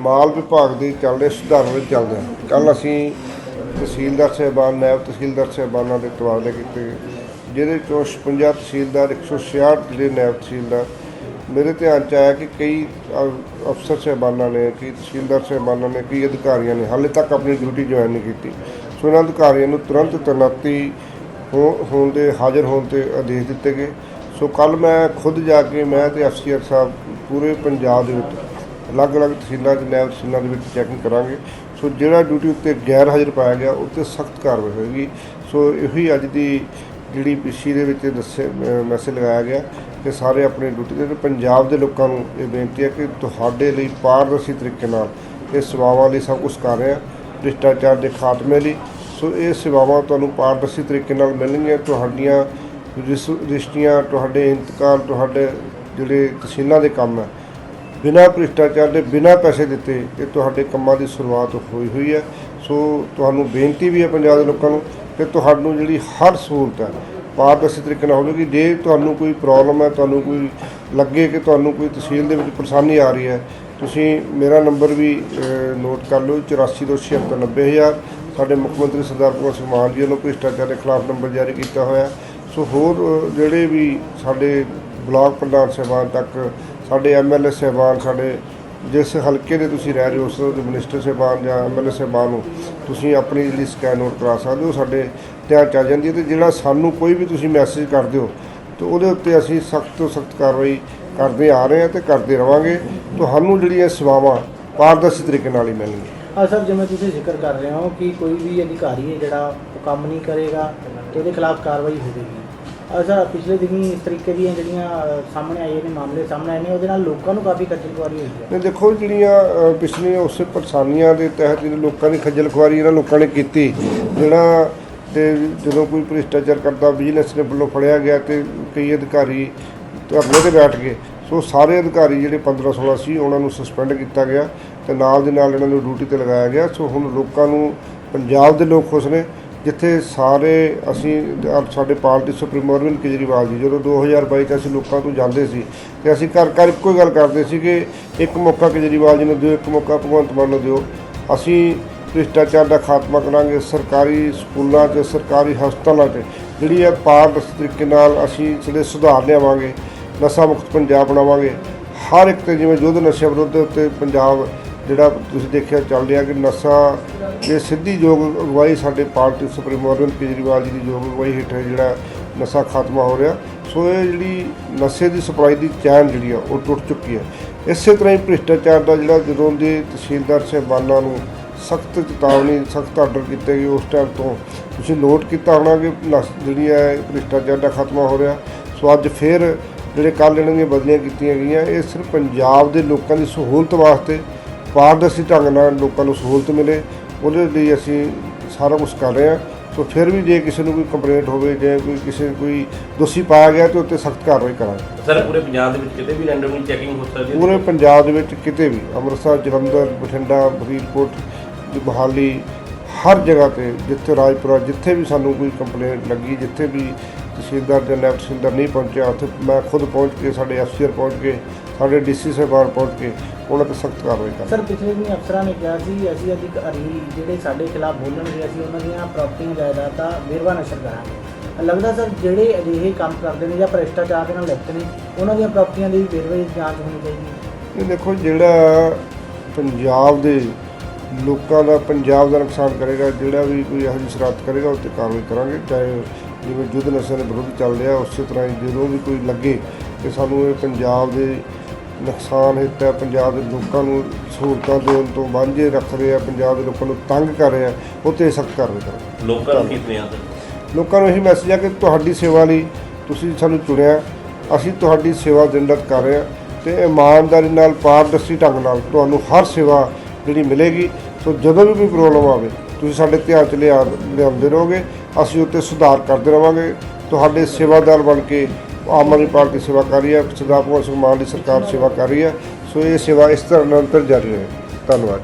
ਮਾਲ ਵਿਭਾਗ ਦੇ ਚੱਲਦੇ ਸੁਧਾਰਾਂ ਵਿੱਚ ਚੱਲਦੇ ਹਾਂ। ਕੱਲ ਅਸੀਂ ਤਹਿਸੀਲਦਾਰ ਸਾਹਿਬਾਨ, ਨਾਇਬ ਤਹਿਸੀਲਦਾਰ ਸਾਹਿਬਾਨਾਂ ਦੇ ਤਬਾਦਲੇ ਕੀਤੇ। ਜਿਹਦੇ ਚੋਂ 56 ਤਹਿਸੀਲਦਾਰ 166 ਜਿਹੜੇ ਨਾਇਬ ਤਹਿਸੀਲਦਾਰ। ਮੇਰੇ ਧਿਆਨ ਚ ਆਇਆ ਕਿ ਕਈ ਅ- ਅਫਸਰ ਸਾਹਿਬਾਨਾਂ ਨੇ, ਕਈ ਤਹਿਸੀਲਦਾਰ ਸਾਹਿਬਾਨਾਂ ਨੇ, ਕਈ ਅਧਿਕਾਰੀਆਂ ਨੇ ਹਾਲੇ ਤੱਕ ਆਪਣੀ ਡਿਊਟੀ ਜੁਆਇਨ ਨਹੀਂ ਕੀਤੀ। ਸੋ ਇਹਨਾਂ ਅਧਿਕਾਰੀਆਂ ਨੂੰ ਤੁਰੰਤ ਤੈਨਾਤੀ ਹੋਣ ਦੇ, ਹਾਜ਼ਰ ਹੋਣ ਤੇ ਆਦੇਸ਼ ਦਿੱਤੇ ਗਏ। ਸੋ ਕੱਲ ਮੈਂ ਖੁਦ ਜਾ ਕੇ, ਮੈਂ ਤੇ ਐਫਸੀਆਰ ਸਾਹਿਬ ਪੂਰੇ ਪੰਜਾਬ ਦੇ ਵਿੱਚ ਅਲੱਗ-ਅਲੱਗ ਤਹਿਸੀਲਾਂ 'ਚ ਨੈਬ ਤਹਿਸੀਲਾਂ ਦੇ ਵਿੱਚ ਚੈਕਿੰਗ ਕਰਾਂਗੇ। ਸੋ ਜਿਹੜਾ ਡਿਊਟੀ ਉੱਤੇ ਗੈਰ ਹਾਜ਼ਰ ਪਾਇਆ ਗਿਆ ਉੱਤੇ ਸਖਤ ਕਾਰਵਾਈ ਹੋਏਗੀ। ਸੋ ਇਹੀ ਅੱਜ ਦੀ ਜਿਹੜੀ ਪੀਸੀ ਦੇ ਵਿੱਚ ਦੱਸੇ ਮੈਸੇਜ ਲਗਾਇਆ ਗਿਆ ਕਿ ਸਾਰੇ ਆਪਣੀ ਡਿਊਟੀ ਤੇ ਪੰਜਾਬ ਦੇ ਲੋਕਾਂ ਨੂੰ ਇਹ ਬੇਨਤੀ ਹੈ ਕਿ ਤੁਹਾਡੇ ਲਈ ਪਾਰਦਰਸ਼ੀ ਤਰੀਕੇ ਨਾਲ ਇਹ ਸੇਵਾਵਾਂ ਲਈ ਸਭ ਕੁਝ ਕਰ ਰਹੇ ਹਾਂ ਭ੍ਰਿਸ਼ਟਾਚਾਰ ਦੇ ਖਾਤਮੇ ਲਈ। ਸੋ ਇਹ ਸੇਵਾਵਾਂ ਤੁਹਾਨੂੰ ਪਾਰਦਰਸ਼ੀ ਤਰੀਕੇ ਨਾਲ ਮਿਲਣਗੀਆਂ। ਤੁਹਾਡੀਆਂ ਰਿਸ- ਰਿਸ਼ਤੀਆਂ, ਤੁਹਾਡੇ ਇੰਤਕਾਲ, ਤੁਹਾਡੇ ਜਿਹੜੇ ਤਹਿਸੀਲਾਂ ਦੇ ਕੰਮ ਹੈ ਬਿਨਾਂ ਭ੍ਰਿਸ਼ਟਾਚਾਰ ਦੇ, ਬਿਨਾਂ ਪੈਸੇ ਦਿੱਤੇ, ਇਹ ਤੁਹਾਡੇ ਕੰਮਾਂ ਦੀ ਸ਼ੁਰੂਆਤ ਹੋਈ ਹੋਈ ਹੈ। ਸੋ ਤੁਹਾਨੂੰ ਬੇਨਤੀ ਵੀ ਹੈ ਪੰਜਾਬ ਦੇ ਲੋਕਾਂ ਨੂੰ ਕਿ ਤੁਹਾਨੂੰ ਜਿਹੜੀ ਹਰ ਸਹੂਲਤ ਹੈ, ਪਾਰਦਰਸ਼ੀ ਤਰੀਕੇ ਨਾਲ ਹੋਵੇਗੀ। ਜੇ ਤੁਹਾਨੂੰ ਕੋਈ ਪ੍ਰੋਬਲਮ ਹੈ, ਤੁਹਾਨੂੰ ਕੋਈ ਲੱਗੇ ਕਿ ਤੁਹਾਨੂੰ ਕੋਈ ਤਹਿਸੀਲ ਦੇ ਵਿੱਚ ਪਰੇਸ਼ਾਨੀ ਆ ਰਹੀ ਹੈ, ਤੁਸੀਂ ਮੇਰਾ ਨੰਬਰ ਵੀ ਨੋਟ ਕਰ ਲਓ। 8426790000 ਸਾਡੇ ਮੁੱਖ ਮੰਤਰੀ ਸਰਦਾਰ ਭਗਵੰਤ ਸਿੰਘ ਮਾਨ ਜੀ ਵੱਲੋਂ ਭ੍ਰਿਸ਼ਟਾਚਾਰ ਦੇ ਖਿਲਾਫ ਨੰਬਰ ਜਾਰੀ ਕੀਤਾ ਹੋਇਆ ਸੋ ਹੋਰ ਜਿਹੜੇ ਵੀ ਸਾਡੇ ਬਲਾਕ ਪ੍ਰਧਾਨ ਸਾਹਿਬਾਨ ਤੱਕ ਸਾਡੇ ਐਮਐਲਏ ਸਾਹਿਬਾਨ, ਸਾਡੇ ਜਿਸ ਹਲਕੇ ਦੇ ਤੁਸੀਂ ਰਹਿ ਰਹੇ ਹੋ, ਉਸ ਦੇ ਮਿਨਿਸਟਰ ਸਾਹਿਬਾਨ ਜਾਂ ਐਮਐਲਏ ਸਾਹਿਬਾਨ ਨੂੰ ਤੁਸੀਂ ਆਪਣੀ ਜਿਹੜੀ ਸਕੈਨ ਨੋਟ ਕਰਾ ਸਕਦੇ ਹੋ, ਸਾਡੇ ਧਿਆਨ ਚ ਆ ਜਾਂਦੀ ਹੈ ਤੇ ਜਿਹੜਾ ਸਾਨੂੰ ਕੋਈ ਵੀ ਤੁਸੀਂ ਮੈਸੇਜ ਕਰਦੇ ਹੋ, ਤੇ ਉਹਦੇ ਉੱਤੇ ਅਸੀਂ ਸਖਤ ਤੋਂ ਸਖਤ ਕਾਰਵਾਈ ਕਰਦੇ ਆ ਰਹੇ ਹਾਂ ਤੇ ਕਰਦੇ ਰਵਾਂਗੇ। ਤੁਹਾਨੂੰ ਜਿਹੜੀਆਂ ਸੇਵਾਵਾਂ ਪਾਰਦਰਸ਼ੀ ਤਰੀਕੇ ਨਾਲ ਹੀ ਮਿਲਣਗੀਆਂ। ਆ ਸਰ, ਜਿਵੇਂ ਤੁਸੀਂ ਜ਼ਿਕਰ ਕਰ ਰਹੇ ਹੋ ਕਿ ਕੋਈ ਵੀ ਅਧਿਕਾਰੀ ਹੈ ਜਿਹੜਾ ਉਹ ਕੰਮ ਨਹੀਂ ਕਰੇਗਾ, ਤੇ ਉਹਦੇ ਖਿਲਾਫ ਕਾਰਵਾਈ ਹੋਵੇਗੀ। ਸਰ ਪਿਛਲੇ ਦਿਨੀ ਇਸ ਤਰੀਕੇ ਦੀਆਂ ਜਿਹੜੀਆਂ ਸਾਹਮਣੇ ਆਏ ਨੇ ਮਾਮਲੇ ਸਾਹਮਣੇ ਆਏ ਨੇ, ਉਹਦੇ ਨਾਲ ਲੋਕਾਂ ਨੂੰ ਕਾਫੀ ਖੱਜਲ ਖੁਆਰੀ ਹੋਈ ਹੈ। ਨੇ ਦੇਖੋ ਜਿਹੜੀਆਂ ਪਿਛਲੀਆਂ ਉਸੇ ਪਰੇਸ਼ਾਨੀਆਂ ਦੇ ਤਹਿਤ ਜਿਹੜੇ ਲੋਕਾਂ ਦੀ ਖੱਜਲ ਖੁਆਰੀ ਇਹਨਾਂ ਲੋਕਾਂ ਨੇ ਕੀਤੀ, ਜਿਹੜਾ ਤੇ ਜਦੋਂ ਕੋਈ ਭ੍ਰਿਸ਼ਟਾਚਾਰ ਕਰਦਾ, ਵਿਜੀਲੈਂਸ ਦੇ ਵੱਲੋਂ ਫੜਿਆ ਗਿਆ ਤੇ ਕਈ ਅਧਿਕਾਰੀ ਧਰਨੇ ਤੇ ਬੈਠ ਗਏ। ਸੋ ਸਾਰੇ ਅਧਿਕਾਰੀ ਜਿਹੜੇ 15 16 ਸੀ, ਉਹਨਾਂ ਨੂੰ ਸਸਪੈਂਡ ਕੀਤਾ ਗਿਆ ਤੇ ਨਾਲ ਦੇ ਨਾਲ ਇਹਨਾਂ ਨੂੰ ਡਿਊਟੀ ਤੇ ਲਗਾਇਆ ਗਿਆ। ਸੋ ਹੁਣ ਲੋਕਾਂ ਨੂੰ ਪੰਜਾਬ ਦੇ ਲੋਕ ਖੁਸ਼ ਨੇ ਜਿੱਥੇ ਸਾਰੇ ਅਸੀਂ ਸਾਡੇ ਪਾਰਟੀ ਸੁਪਰੀਮੋ ਅਰਵਿੰਦ ਕੇਜਰੀਵਾਲ ਜੀ, ਜਦੋਂ 2022 ਚ ਅਸੀਂ ਲੋਕਾਂ ਤੋਂ ਜਾਂਦੇ ਸੀ ਤੇ ਅਸੀਂ ਘਰ ਘਰ ਇੱਕੋ ਹੀ ਗੱਲ ਕਰਦੇ ਸੀ ਕਿ ਇੱਕ ਮੌਕਾ ਕੇਜਰੀਵਾਲ ਜੀ ਨੂੰ ਦਿਓ, ਇੱਕ ਮੌਕਾ ਭਗਵੰਤ ਮਾਨ ਨੂੰ ਦਿਓ। ਅਸੀਂ ਭ੍ਰਿਸ਼ਟਾਚਾਰ ਦਾ ਖਾਤਮਾ ਕਰਾਂਗੇ ਸਰਕਾਰੀ ਸਕੂਲਾਂ 'ਚ, ਸਰਕਾਰੀ ਹਸਪਤਾਲਾਂ 'ਚ, ਜਿਹੜੀ ਹੈ ਪਾਰਦਰਸ਼ੀ ਤਰੀਕੇ ਨਾਲ ਅਸੀਂ ਜਿਹੜੇ ਸੁਧਾਰ ਲਿਆਵਾਂਗੇ, ਨਸ਼ਾ ਮੁਕਤ ਪੰਜਾਬ ਬਣਾਵਾਂਗੇ। ਹਰ ਇੱਕ ਤੇ ਜਿਵੇਂ ਯੁੱਧ ਨਸ਼ੇ ਵਿਰੁੱਧ ਉੱਤੇ ਪੰਜਾਬ ਜਿਹੜਾ ਤੁਸੀਂ ਦੇਖਿਆ ਚੱਲ ਰਿਹਾ ਕਿ ਨਸ਼ਾ ਇਹ ਸਿੱਧੀ ਯੋਗ ਅਗਵਾਈ ਸਾਡੇ ਪਾਰਟੀ ਸੁਪਰੀਮੋ ਅਰਵਿੰਦ ਕੇਜਰੀਵਾਲ ਜੀ ਦੀ ਯੋਗ ਅਗਵਾਈ ਹੇਠ ਜਿਹੜਾ ਨਸ਼ਾ ਖਾਤਮਾ ਹੋ ਰਿਹਾ। ਸੋ ਇਹ ਜਿਹੜੀ ਨਸ਼ੇ ਦੀ ਸਪਲਾਈ ਦੀ ਚੈਨ ਜਿਹੜੀ ਆ, ਉਹ ਟੁੱਟ ਚੁੱਕੀ ਹੈ। ਇਸੇ ਤਰ੍ਹਾਂ ਹੀ ਭ੍ਰਿਸ਼ਟਾਚਾਰ ਦਾ ਜਿਹੜਾ ਜਦੋਂ ਦੇ ਤਹਿਸੀਲਦਾਰ ਸਾਹਿਬਾਨਾਂ ਨੂੰ ਸਖਤ ਚੇਤਾਵਨੀ, ਸਖਤ ਆਰਡਰ ਕੀਤੇ ਗਏ, ਉਸ ਟਾਈਮ ਤੋਂ ਤੁਸੀਂ ਨੋਟ ਕੀਤਾ ਹੋਣਾ ਕਿ ਨਸ- ਜਿਹੜੀ ਹੈ, ਭ੍ਰਿਸ਼ਟਾਚਾਰ ਦਾ ਖਾਤਮਾ ਹੋ ਰਿਹਾ। ਸੋ ਅੱਜ ਫਿਰ ਜਿਹੜੇ ਕੱਲ੍ਹ ਇਹਨਾਂ ਦੀਆਂ ਬਦਲੀਆਂ ਕੀਤੀਆਂ ਗਈਆਂ, ਇਹ ਸਿਰਫ ਪੰਜਾਬ ਦੇ ਲੋਕਾਂ ਦੀ ਸਹੂਲਤ ਵਾਸਤੇ ਪਾਰਦਰਸ਼ੀ ਢੰਗ ਨਾਲ ਲੋਕਾਂ ਨੂੰ ਸਹੂਲਤ ਮਿਲੇ ਉਹਦੇ ਲਈ ਅਸੀਂ ਸਾਰਾ ਕੁਝ ਕਰ ਰਹੇ ਹਾਂ। ਸੋ ਫਿਰ ਵੀ ਜੇ ਕਿਸੇ ਨੂੰ ਕੋਈ ਕੰਪਲੇਂਟ ਹੋਵੇ ਜਾਂ ਕੋਈ ਕਿਸੇ ਕੋਈ ਦੋਸ਼ੀ ਪਾਇਆ ਗਿਆ ਤੇ ਉੱਤੇ ਸਖਤ ਕਾਰਵਾਈ ਕਰਾਂਗੇ। ਸਰ ਪੂਰੇ ਪੰਜਾਬ ਦੇ ਵਿੱਚ ਕਿਤੇ ਵੀ ਰੈਂਡਮਲੀ ਚੈਕਿੰਗ ਹੋ ਸਕਦੀ? ਹੈ ਪੂਰੇ ਪੰਜਾਬ ਦੇ ਵਿੱਚ ਕਿਤੇ ਵੀ ਅੰਮ੍ਰਿਤਸਰ ਜਲੰਧਰ ਬਠਿੰਡਾ ਫਰੀਦਕੋਟ ਮੋਹਾਲੀ ਹਰ ਜਗ੍ਹਾ ਤੇ ਜਿੱਥੇ ਰਾਜਪੁਰਾ ਜਿੱਥੇ ਵੀ ਸਾਨੂੰ ਕੋਈ ਕੰਪਲੇਂਟ ਲੱਗੀ ਜਿੱਥੇ ਵੀ ਤਹਿਸੀਲਦਾਰ ਜਾਂ ਨਾਇਬ ਤਹਿਸੀਲਦਾਰ ਨਹੀਂ ਪਹੁੰਚਿਆ ਉੱਥੇ ਮੈਂ ਖੁਦ ਪਹੁੰਚ ਕੇ ਸਾਡੇ ਐਫਸੀਆਰ ਪਹੁੰਚ ਕੇ ਸਾਡੇ ਡੀਸੀ ਸਾਹਿਬਾਨ ਪਹੁੰਚ ਕੇ ਉਹਨਾਂ ਤੇ ਸਖਤ ਕਾਰਵਾਈ ਕਰਾਂਗੇ ਸਰ ਪਿਛਲੇ ਦਿਨੀ ਅਫਸਰਾਂ ਨੇ ਕਿਹਾ ਸੀ ਅਸੀਂ ਅਧਿਕਾਰੀ ਜਿਹੜੇ ਸਾਡੇ ਖਿਲਾਫ ਬੋਲਣਗੇ ਅਸੀਂ ਉਹਨਾਂ ਦੀਆਂ ਪ੍ਰਾਪਰਟੀਆਂ ਜਾਇਦਾਦਾਂ ਵੇਰਵਾ ਨਸ਼ਰ ਕਰਾਂਗੇ। ਲੱਗਦਾ ਸਰ ਜਿਹੜੇ ਅਜਿਹੇ ਕੰਮ ਕਰਦੇ ਨੇ ਜਾਂ ਭ੍ਰਿਸ਼ਟਾਚਾਰ ਦੇ ਨਾਲ ਲਿਪਤ ਨੇ ਉਹਨਾਂ ਦੀਆਂ ਪ੍ਰਾਪਰਟੀਆਂ ਦੀ ਵੇਰਵੇ ਦੀ ਜਾਂਚ ਹੋਣੀ ਚਾਹੀਦੀ ਹੈ। ਇਹ ਦੇਖੋ ਜਿਹੜਾ ਪੰਜਾਬ ਦੇ ਲੋਕਾਂ ਦਾ ਪੰਜਾਬ ਦਾ ਨੁਕਸਾਨ ਕਰੇਗਾ ਜਿਹੜਾ ਵੀ ਕੋਈ ਇਹੋ ਜਿਹੀ ਸ਼ਰਾਰਤ ਕਰੇਗਾ ਉਸ 'ਤੇ ਕਾਰਵਾਈ ਕਰਾਂਗੇ ਚਾਹੇ ਜਿਵੇਂ ਯੁੱਧ ਨਸ਼ਿਆਂ ਦੇ ਵਿਰੁੱਧ ਚੱਲ ਰਿਹਾ ਉਸੇ ਤਰ੍ਹਾਂ ਹੀ ਜਦੋਂ ਵੀ ਕੋਈ ਲੱਗੇ ਕਿ ਸਾਨੂੰ ਇਹ ਪੰਜਾਬ ਦੇ ਨੁਕਸਾਨ ਹਿੱਤ ਹੈ ਪੰਜਾਬ ਦੇ ਲੋਕਾਂ ਨੂੰ ਸਹੂਲਤਾਂ ਦੇਣ ਤੋਂ ਵਾਂਝੇ ਰੱਖ ਰਿਹਾ ਪੰਜਾਬ ਦੇ ਲੋਕਾਂ ਨੂੰ ਤੰਗ ਕਰ ਰਿਹਾ ਉਹ 'ਤੇ ਸਖਤ ਕਾਰਵਾਈ ਕਰਾਂਗੇ ਲੋਕਾਂ ਨੂੰ ਕੀ ਸਰ ਲੋਕਾਂ ਨੂੰ ਇਹੀ ਮੈਸੇਜ ਹੈ ਕਿ ਤੁਹਾਡੀ ਸੇਵਾ ਲਈ ਤੁਸੀਂ ਸਾਨੂੰ ਚੁਣਿਆ ਅਸੀਂ ਤੁਹਾਡੀ ਸੇਵਾ ਦਿਨਰਤ ਕਰ ਰਹੇ ਹਾਂ ਤੇ ਇਮਾਨਦਾਰੀ ਨਾਲ ਪਾਰਦਰਸ਼ੀ ਢੰਗ ਨਾਲ ਤੁਹਾਨੂੰ ਹਰ ਸੇਵਾ ਜਿਹੜੀ ਮਿਲੇਗੀ ਸੋ ਜਦੋਂ ਵੀ ਕੋਈ ਪ੍ਰੋਬਲਮ ਆਵੇ ਤੁਸੀਂ ਸਾਡੇ ਧਿਆਨ 'ਚ ਲਿਆ ਲਿਆਉਂਦੇ ਰਹੋਗੇ ਅਸੀਂ ਉੱਤੇ ਸੁਧਾਰ ਕਰਦੇ ਰਵਾਂਗੇ ਤੁਹਾਡੇ ਸੇਵਾਦਾਰ ਬਣ ਕੇ ਆਮ ਆਦਮੀ ਪਾਰਟੀ ਸੇਵਾ ਕਰ ਰਹੀ ਹੈ ਸਰਦਾਰ ਭਗਵੰਤ ਸਿੰਘ ਮਾਨ ਦੀ ਸਰਕਾਰ ਸੇਵਾ ਕਰ ਰਹੀ ਹੈ। ਸੋ ਇਹ ਸੇਵਾ ਇਸ ਤਰ੍ਹਾਂ ਨਿਰੰਤਰ ਜਾਰੀ ਰਹੇ। ਧੰਨਵਾਦ।